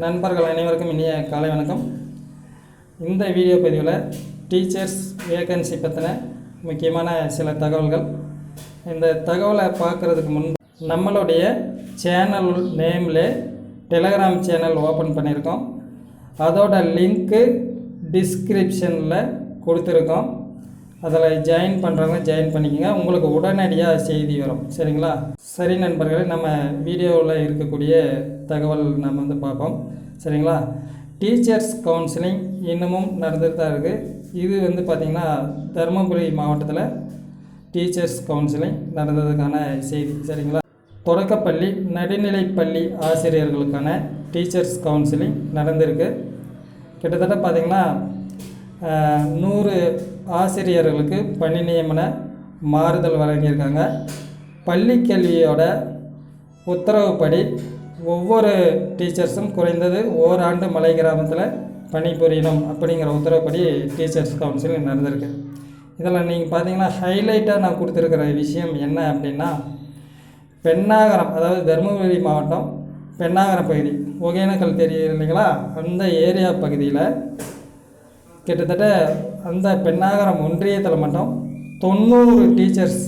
நண்பர்கள் அனைவருக்கும் இனிய காலை வணக்கம். இந்த வீடியோ பதிவில் டீச்சர்ஸ் வேகன்சி பற்றின முக்கியமான சில தகவல்கள். இந்த தகவலை பார்க்குறதுக்கு முன் நம்மளுடைய சேனல் நேமில் டெலகிராம் சேனல் ஓப்பன் பண்ணியிருக்கோம். அதோட லிங்க்கு டிஸ்கிரிப்ஷனில் கொடுத்துருக்கோம். அதில் ஜாயின் பண்ணுறவங்க ஜாயின் பண்ணிக்கோங்க. உங்களுக்கு உடனடியாக செய்தி வரும். சரிங்களா? சரி நண்பர்களே நம்ம வீடியோவில் இருக்கக்கூடிய தகவல் நம்ம வந்து பார்ப்போம். சரிங்களா? டீச்சர்ஸ் கவுன்சிலிங் இன்னமும் நடந்துட்டு தான் இருக்குது இது வந்து பார்த்திங்கன்னா தருமபுரி மாவட்டத்தில் டீச்சர்ஸ் கவுன்சிலிங் நடந்ததுக்கான செய்தி. சரிங்களா? தொடக்கப்பள்ளி நடுநிலைப்பள்ளி ஆசிரியர்களுக்கான டீச்சர்ஸ் கவுன்சிலிங் நடந்திருக்கு. கிட்டத்தட்ட பார்த்திங்கன்னா நூறு ஆசிரியர்களுக்கு பணி நியமன மாறுதல் வழங்கியிருக்காங்க. பள்ளிக்கல்வியோட உத்தரவுப்படி ஒவ்வொரு டீச்சர்ஸும் குறைந்தது ஓராண்டு மலை கிராமத்தில் பணிபுரியணும் அப்படிங்கிற உத்தரவுப்படி டீச்சர்ஸ் கவுன்சிலிங் நடந்திருக்கு. இதில் நீங்கள் பார்த்தீங்கன்னா ஹைலைட்டாக நான் கொடுத்துருக்கிற விஷயம் என்ன அப்படின்னா பெண்ணாகரம் அதாவது தருமபுரி மாவட்டம் பெண்ணாகரம் பகுதி. ஒகேனக்கல் தெரியலைங்களா இல்லைங்களா? அந்த ஏரியா பகுதியில் கிட்டத்தட்ட அந்த பெண்ணாகரம் ஒன்றியத்தில் மட்டும் தொண்ணூறு டீச்சர்ஸ்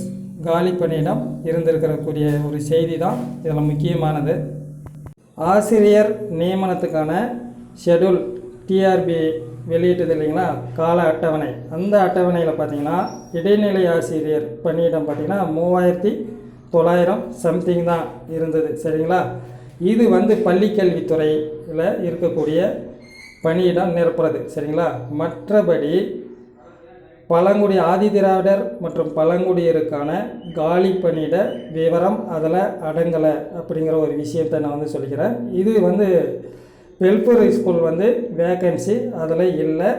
காலி பணியிடம் இருந்திருக்கிறக்கூடிய ஒரு செய்தி தான் இதில் முக்கியமானது. ஆசிரியர் நியமனத்துக்கான ஷெட்யூல் டிஆர்பி வெளியிட்டது இல்லைங்களா? கால அட்டவணை. அந்த அட்டவணையில் பார்த்தீங்கன்னா இடைநிலை ஆசிரியர் பணியிடம் பார்த்தீங்கன்னா மூவாயிரத்தி தொள்ளாயிரம் சம்திங் தான் இருந்தது. சரிங்களா? இது வந்து பள்ளிக்கல்வித்துறையில் இருக்கக்கூடிய பணியிடம் நிரப்புறது சரிங்களா? மற்றபடி பழங்குடி ஆதிதிராவிடர் மற்றும் பழங்குடியருக்கான காலி பணியிட விவரம் அதில் அடங்கலை அப்படிங்கிற ஒரு விஷயத்தை நான் வந்து சொல்லிக்கிறேன். இது வந்து வெல்ஃபேர் ஸ்கூல் வந்து வேக்கன்சி அதில் இல்லை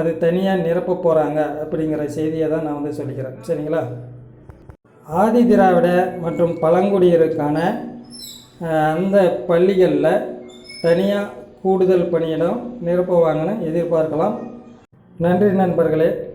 அது தனியாக நிரப்ப போகிறாங்க அப்படிங்கிற செய்தியை தான் நான் வந்து சொல்லிக்கிறேன் சரிங்களா? ஆதி திராவிட மற்றும் பழங்குடியருக்கான அந்த பள்ளிகளில் தனியாக கூடுதல் பணியிடம் நிரப்புவாங்கன்னு எதிர்பார்க்கலாம். நன்றி நண்பர்களே.